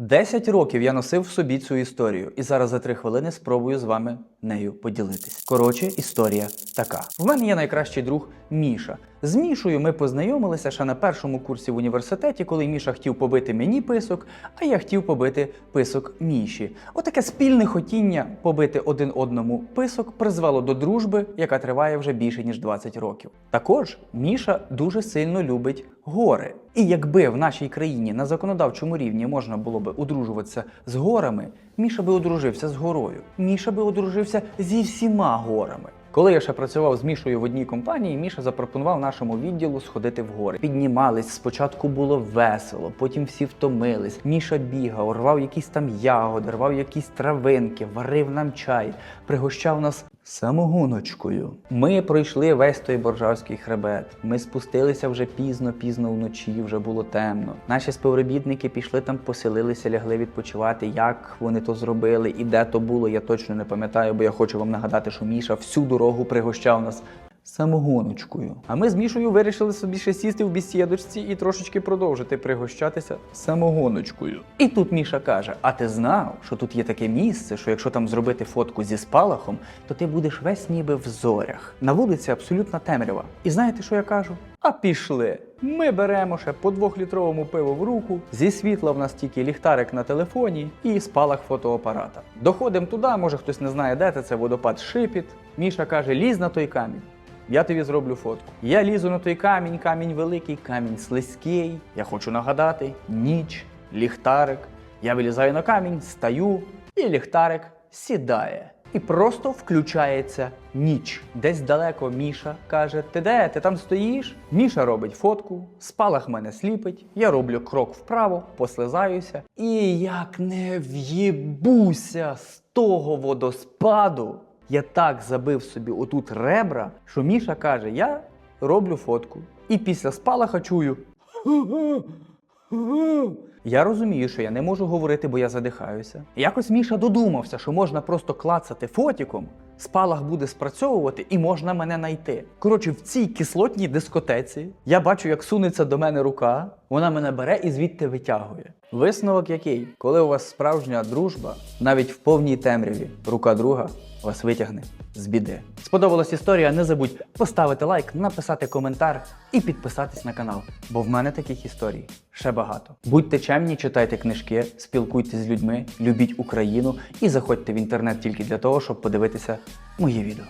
10 років я носив в собі цю історію, і зараз за 3 хвилини спробую з вами нею поділитись. Коротше, історія така: в мене є найкращий друг Міша. З Мішою ми познайомилися ще на першому курсі в університеті, коли Міша хотів побити мені писок, а я хотів побити писок Міші. Отаке спільне хотіння побити один одному писок призвело до дружби, яка триває вже більше ніж 20 років. Також Міша дуже сильно любить гори. І якби в нашій країні на законодавчому рівні можна було би одружуватися з горами, Міша би одружився з горою. Міша би одружився зі всіма горами. Коли я ще працював з Мішою в одній компанії, Міша запропонував нашому відділу сходити в гори. Піднімались, спочатку було весело, потім всі втомились. Міша бігав, рвав якісь там ягоди, рвав якісь травинки, варив нам чай, пригощав нас самогоночкою. Ми пройшли весь той боржавський хребет. Ми спустилися вже пізно-пізно вночі, вже було темно. Наші співробітники пішли там, поселилися, лягли відпочивати. Як вони то зробили і де то було, я точно не пам'ятаю, бо я хочу вам нагадати, що Міша всю дорогу пригощав нас. Самогоночкою. А ми з Мішою вирішили собі ще сісти в бесідочці і трошечки продовжити пригощатися самогоночкою. І тут Міша каже: А ти знав, що тут є таке місце, що якщо там зробити фотку зі спалахом, то ти будеш весь ніби в зорях. На вулиці абсолютна темрява. І знаєте, що я кажу? А пішли. Ми беремо ще по двохлітровому пиву в руку. Зі світла в нас тільки ліхтарик на телефоні і спалах фотоапарата. Доходимо туди, може хтось не знає, де це, це водопад Шипіт. Міша каже: лізь на той камінь. Я тобі зроблю фотку. Я лізу на той камінь, камінь великий, камінь слизький. Я хочу нагадати: ніч, ліхтарик. Я вилізаю на камінь, стаю, і ліхтарик сідає. І просто включається ніч. Десь далеко Міша каже: Ти де? Ти там стоїш? Міша робить фотку, спалах мене сліпить. Я роблю крок вправо, послизаюся. І як не в'їбуся з того водоспаду. Я так забив собі отут ребра, що Міша каже: я роблю фотку. І після спалаха чую. Я розумію, що я не можу говорити, бо я задихаюся. Якось Міша додумався, що можна просто клацати фотіком, спалах буде спрацьовувати і можна мене знайти. Коротше, в цій кислотній дискотеці я бачу, як сунеться до мене рука, вона мене бере і звідти витягує. Висновок який? Коли у вас справжня дружба, навіть в повній темряві, рука друга вас витягне з біди. Сподобалась історія? Не забудь поставити лайк, написати коментар і підписатись на канал, бо в мене таких історій ще багато. Будьте чемні, читайте книжки, спілкуйтесь з людьми, любіть Україну і заходьте в інтернет тільки для того, щоб подивитися мої відео.